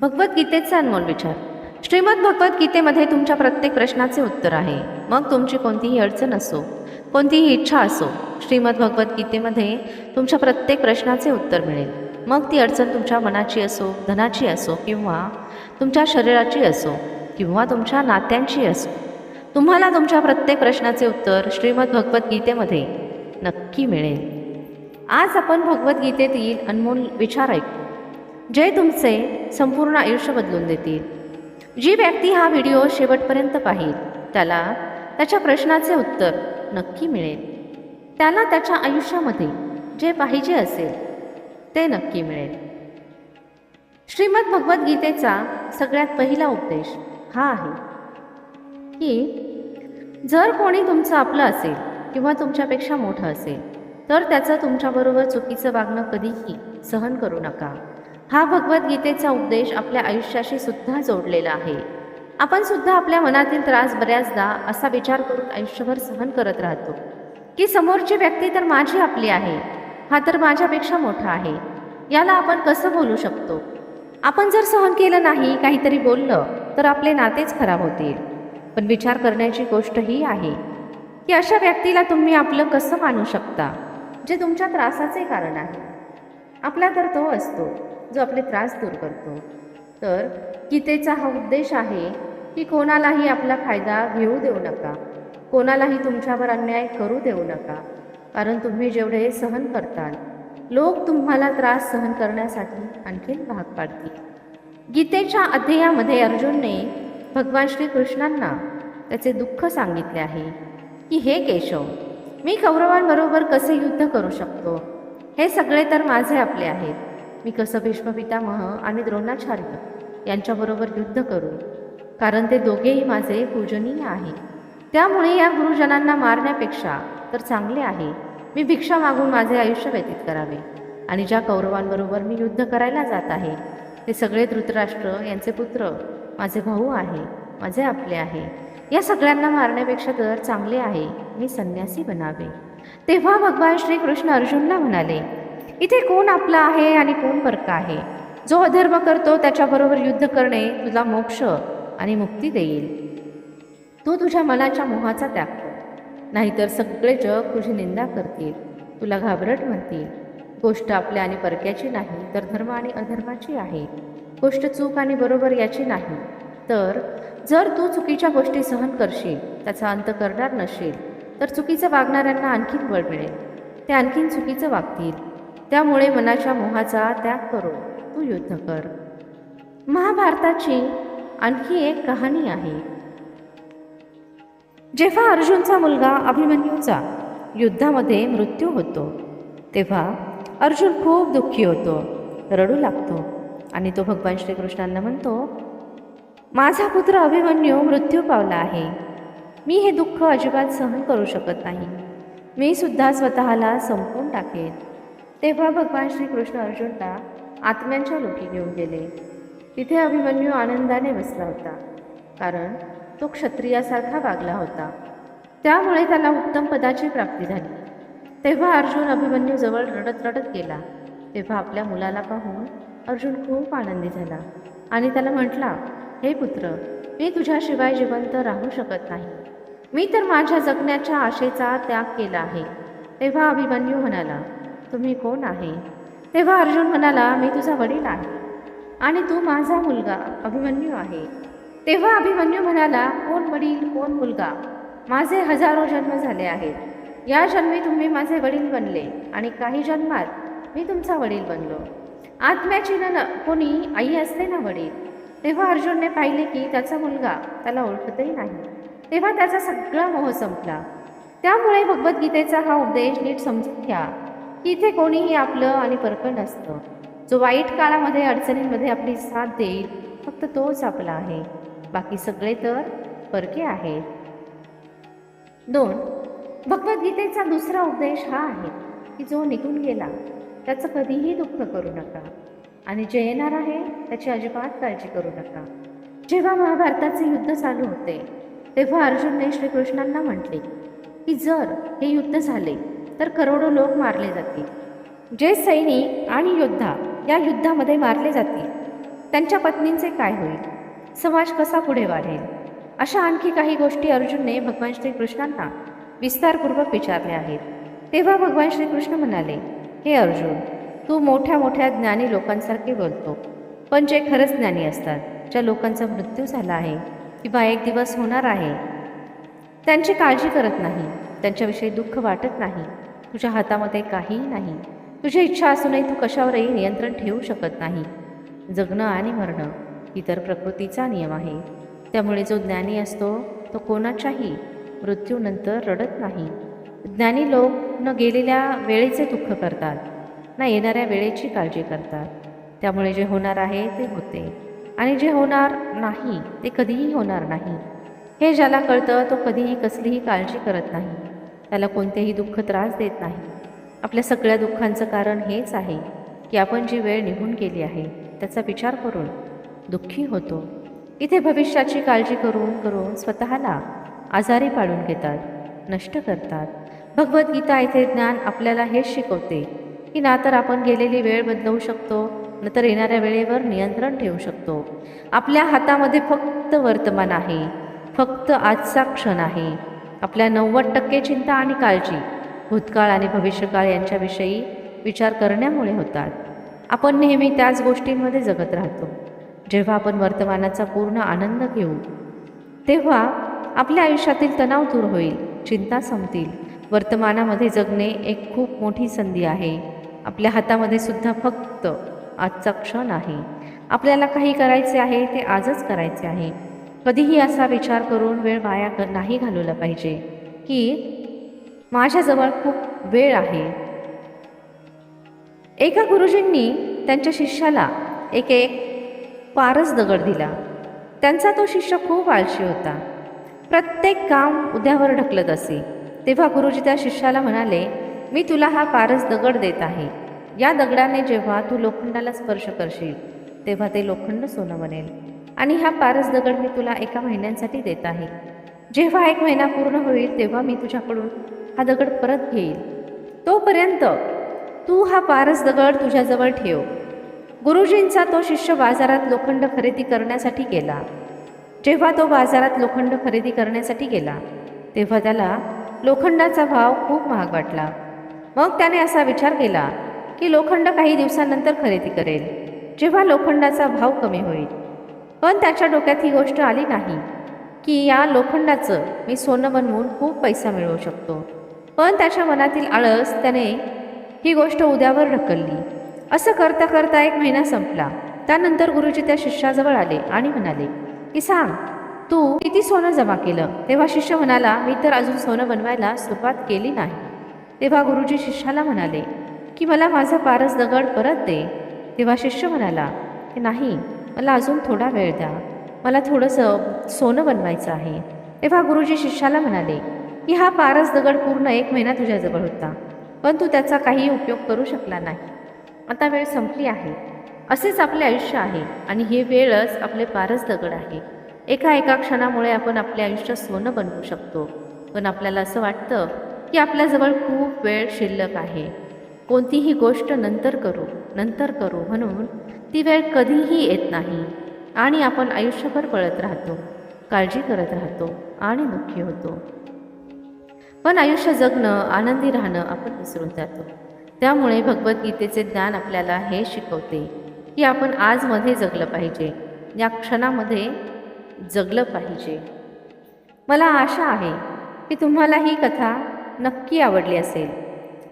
भगवद्गीतेचा अनमोल विचार. श्रीमद भगवद्गीतेमध्ये तुमच्या प्रत्येक प्रश्नाचे उत्तर आहे. मग तुमची कोणतीही अडचण असो कोणतीही इच्छा असो श्रीमद भगवद्गीतेमध्ये तुमच्या प्रत्येक प्रश्नाचे उत्तर मिळेल. मग ती अडचण तुमच्या मनाची असो धनाची असो किंवा तुमच्या शरीराची असो किंवा तुमच्या नात्यांची असो. तुम्हाला तुमच्या प्रत्येक प्रश्नाचे उत्तर श्रीमद भगवद्गीतेमध्ये नक्की मिळेल. आज आपण भगवद्गीतेतील अनमोल विचार ऐकू. जे तुमचे संपूर्ण आयुष्य बदलून देतील. जी व्यक्ती हा व्हिडिओ शेवटपर्यंत पाहिल त्याला त्याच्या प्रश्नाचे उत्तर नक्की मिळेल. त्याला त्याच्या आयुष्यामध्ये जे पाहिजे असेल ते नक्की मिळेल. श्रीमद भगवद्गीतेचा सगळ्यात पहिला उपदेश हा आहे की जर कोणी तुमचं आपलं असेल किंवा तुमच्यापेक्षा मोठं असेल तर त्याचं तुमच्याबरोबर चुकीचं वागणं कधीही सहन करू नका. हा भगवद्गीतेचा उपदेश आपल्या आयुष्याशी सुद्धा जोडलेला आहे. आपण सुद्धा आपल्या मनातील त्रास बऱ्याचदा असा विचार करून आयुष्यभर सहन करत राहतो. की समोरची व्यक्ती तर माझी आपली आहे हा तर माझ्यापेक्षा मोठा आहे. याला आपण कसं बोलू शकतो? आपण जर सहन केलं नाही काहीतरी बोललं तर आपले नातेच खराब होतील. पण विचार करण्याची गोष्ट ही आहे की अशा व्यक्तीला तुम्ही आपलं कसं मानू शकता जे तुमच्या त्रासाचे कारण आहे? आपला तर तो असतो. जो आपले त्रास दूर करतो. तर गीतेचा हा उद्देश आहे की कोणालाही आपला फायदा घेऊ देऊ नका. कोणालाही तुमच्यावर अन्याय करू देऊ नका. कारण तुम्ही जेवढे सहन करताल लोक तुम्हाला त्रास सहन करण्यासाठी आणखीन भाग पाडतील. गीतेच्या अध्यायामध्ये अर्जुनने भगवान श्रीकृष्णांना त्याचे दुःख सांगितले आहे की हे केशव मी कौरवांबरोबर कसे युद्ध करू शकतो? हे सगळे तर माझे आपले आहेत. मी कसं भीष्मपितामह आणि द्रोणाचार्य यांच्याबरोबर युद्ध करू कारण ते दोघेही माझे पूजनीय आहे. त्यामुळे या गुरुजनांना मारण्यापेक्षा तर चांगले आहे. मी भिक्षा मागून माझे आयुष्य व्यतीत करावे आणि ज्या कौरवांबरोबर मी युद्ध करायला जात आहे ते सगळे धृतराष्ट्र यांचे पुत्र माझे भाऊ आहे माझे आपले आहे. या सगळ्यांना मारण्यापेक्षा तर चांगले आहे मी संन्यासी बनावे. तेव्हा भगवान श्रीकृष्ण अर्जुनला म्हणाले इथे कोण आपला आहे आणि कोण परका आहे? जो अधर्म करतो त्याच्याबरोबर युद्ध करणे तुला मोक्ष आणि मुक्ती देईल. तू तुझ्या मनाच्या मोहाचा त्याग कर. नाहीतर सगळे जग तुझी निंदा करतील. तुला घाबरट म्हणतील. गोष्ट आपल्या आणि परक्याची नाही तर धर्म आणि अधर्माची आहे. गोष्ट चूक आणि बरोबर याची नाही. तर जर तू चुकीच्या गोष्टी सहन करशील त्याचा अंत करणार नशील तर चुकीचं वागणाऱ्यांना आणखीन बळ मिळेल. ते आणखीन चुकीचं वागतील. त्यामुळे मनाच्या मोहाचा त्याग करून तू युद्ध कर. महाभारताची आणखी एक कहाणी आहे. जेव्हा अर्जुनचा मुलगा अभिमन्यूचा युद्धामध्ये मृत्यू होतो तेव्हा अर्जुन खूप दुःखी होतो रडू लागतो आणि तो भगवान श्रीकृष्णांना म्हणतो माझा पुत्र अभिमन्यू मृत्यू पावला आहे. मी हे दुःख अजिबात सहन करू शकत नाही. मी सुद्धा स्वतःला संपवून टाकेन. तेव्हा भगवान श्रीकृष्ण अर्जुनला आत्म्यांच्या लोकी घेऊन गेले. तिथे अभिमन्यू आनंदाने बसला होता कारण तो क्षत्रियासारखा वागला होता. त्यामुळे त्याला उत्तम पदाची प्राप्ती झाली. तेव्हा अर्जुन अभिमन्यू जवळ रडत रडत गेला. तेव्हा आपल्या मुलाला पाहून अर्जुन खूप आनंदी झाला आणि त्याला म्हटला हे पुत्र मी तुझ्याशिवाय जिवंत राहू शकत नाही. मी तर माझ्या जगण्याच्या आशेचा त्याग केला आहे. तेव्हा अभिमन्यू म्हणाला तुम्ही कोण आहे? तेव्हा अर्जुन म्हणाला मी तुझा वडील आहे आणि तू माझा मुलगा अभिमन्यू आहे. तेव्हा अभिमन्यू म्हणाला कोण वडील कोण मुलगा? माझे हजारो जन्म झाले आहेत. या जन्मी तुम्ही माझे वडील बनले आणि काही जन्मात मी तुमचा वडील बनलो. आत्म्याची न कोणी आई असते ना वडील? तेव्हा अर्जुनने पाहिले की त्याचा मुलगा त्याला ओळखतही नाही. तेव्हा त्याचा सगळा मोह संपला. त्यामुळे भगवद्गीतेचा हा उपदेश नीट समजून घ्या. की इथे कोणीही आपलं आणि परकं नसतं जो वाईट काळामध्ये अडचणींमध्ये आपली साथ देईल फक्त तोच आपला आहे. बाकी सगळे तर परके आहेत. दोन भगवद्गीतेचा दुसरा उपदेश हा आहे की जो निघून गेला त्याचं कधीही दुःख करू नका. आणि जे येणार आहे त्याची अजिबात काळजी करू नका. जेव्हा महाभारताचे युद्ध चालू होते तेव्हा अर्जुनने श्रीकृष्णांना म्हटले की जर हे युद्ध झाले तर करोडो लोक मारले जातील. जे सैनिक आणि योद्धा या युद्धामध्ये मारले जातील. त्यांच्या पत्नींचे काय होईल? समाज कसा पुढे वाढेल? अशा आणखी काही गोष्टी अर्जुनने भगवान श्रीकृष्णांना विस्तारपूर्वक विचारल्या आहेत. तेव्हा भगवान श्रीकृष्ण म्हणाले हे अर्जुन तू मोठ्या मोठ्या ज्ञानी लोकांसारखे बोलतो. पण जे खरंच ज्ञानी असतात ज्या लोकांचा मृत्यू झाला आहे किंवा एक दिवस होणार आहे त्यांची काळजी करत नाही त्यांच्याविषयी दुःख वाटत नाही. तुझ्या हातामध्ये काहीही नाही. तुझी इच्छा असूनही तू कशावरही नियंत्रण ठेवू शकत नाही. जगणं आणि मरणं ही तर प्रकृतीचा नियम आहे. त्यामुळे जो ज्ञानी असतो तो कोणाच्याही मृत्यूनंतर रडत नाही. ज्ञानी लोक न गेलेल्या वेळेचे दुःख करतात ना येणाऱ्या वेळेची काळजी करतात. त्यामुळे जे होणार आहे ते होते आणि जे होणार नाही ते कधीही होणार नाही. हे ज्याला कळतं तो कधीही कसलीही काळजी करत नाही. त्याला कोणतेही दुःख त्रास देत नाही. आपल्या सगळ्या दुःखांचं कारण हेच आहे की आपण जी वेळ निघून गेली आहे त्याचा विचार करून दुःखी होतो. इथे भविष्याची काळजी करून करून स्वतःला आजारी पाडून घेतात नष्ट करतात. भगवद्गीता इथे ज्ञान आपल्याला हेच शिकवते की ना तर आपण गेलेली वेळ बदलवू शकतो न तर येणाऱ्या वेळेवर नियंत्रण ठेवू शकतो. आपल्या हातामध्ये फक्त वर्तमान आहे फक्त आजचा क्षण आहे. आपल्या नव्वद टक्के चिंता आणि काळजी भूतकाळ आणि भविष्यकाळ यांच्याविषयी विचार करण्यामुळे होतात. आपण नेहमी त्याच गोष्टींमध्ये जगत राहतो. जेव्हा आपण वर्तमानाचा पूर्ण आनंद घेऊ तेव्हा आपल्या आयुष्यातील तणाव दूर होईल चिंता संपतील. वर्तमानामध्ये जगणे एक खूप मोठी संधी आहे. आपल्या हातामध्ये सुद्धा फक्त आजचा क्षण आहे. आपल्याला काही करायचे आहे ते आजच करायचे आहे. कधीही असा विचार करून वेळ वाया नाही घालवला पाहिजे की माझ्याजवळ खूप वेळ आहे. एका गुरुजींनी त्यांच्या शिष्याला एक एक पारस दगड दिला. त्यांचा तो शिष्य खूप आळशी होता. प्रत्येक काम उद्यावर ढकलत असे. तेव्हा गुरुजी त्या शिष्याला म्हणाले मी तुला हा पारस दगड देत आहे. या दगडाने जेव्हा तू लोखंडाला स्पर्श करशील तेव्हा ते लोखंड सोनं बनेल. आणि हा पारस दगड मी तुला एका महिन्यांसाठी देत आहे. जेव्हा एक महिना पूर्ण होईल तेव्हा मी तुझ्याकडून हा दगड परत घेईल. तोपर्यंत तू हा पारस दगड तुझ्याजवळ ठेव. गुरुजींचा तो शिष्य बाजारात लोखंड खरेदी करण्यासाठी गेला. जेव्हा तो बाजारात लोखंड खरेदी करण्यासाठी गेला तेव्हा त्याला लोखंडाचा भाव खूप महाग वाटला. मग त्याने असा विचार केला की लोखंड काही दिवसानंतर खरेदी करेल. जेव्हा लोखंडाचा भाव कमी होईल पण त्याच्या डोक्यात ही गोष्ट आली नाही की या लोखंडाचं मी सोनं बनवून खूप पैसा मिळवू शकतो. पण त्याच्या मनातील आळस त्याने ही गोष्ट उद्यावर ढकलली. असं करता करता एक महिना संपला. त्यानंतर गुरुजी त्या शिष्याजवळ आले आणि म्हणाले की सांग तू किती सोनं जमा केलं? तेव्हा शिष्य म्हणाला मी तर अजून सोनं बनवायला सुरुवात केली नाही. तेव्हा गुरुजी शिष्याला म्हणाले की मला माझा पारस दगड परत दे. तेव्हा शिष्य म्हणाला की नाही मला अजून थोडा वेळ द्या. मला थोडंसं सोनं बनवायचं आहे. तेव्हा गुरुजी शिष्याला म्हणाले की हा पारस दगड पूर्ण एक महिना तुझ्याजवळ होता पण तू त्याचा काही उपयोग करू शकला नाही. आता वेळ संपली आहे. असेच आपले आयुष्य आहे आणि हे वेळच आपले पारस दगड आहे. एका एका क्षणामुळे आपण आपले आयुष्य सोनं बनवू शकतो. पण आपल्याला असं वाटतं की आपल्याजवळ खूप वेळ शिल्लक आहे. कोणतीही गोष्ट नंतर करू नंतर करू म्हणून ती वेळ कधीही येत नाही आणि आपण आयुष्यभर पळत राहतो काळजी करत राहतो आणि दुःखी होतो. पण आयुष्य जगणं आनंदी राहणं आपण विसरून जातो. त्यामुळे भगवद्गीतेचे ज्ञान आपल्याला हे शिकवते की आपण आजमध्ये जगलं पाहिजे या क्षणामध्ये जगलं पाहिजे. मला आशा आहे की तुम्हाला ही कथा नक्की आवडली असेल.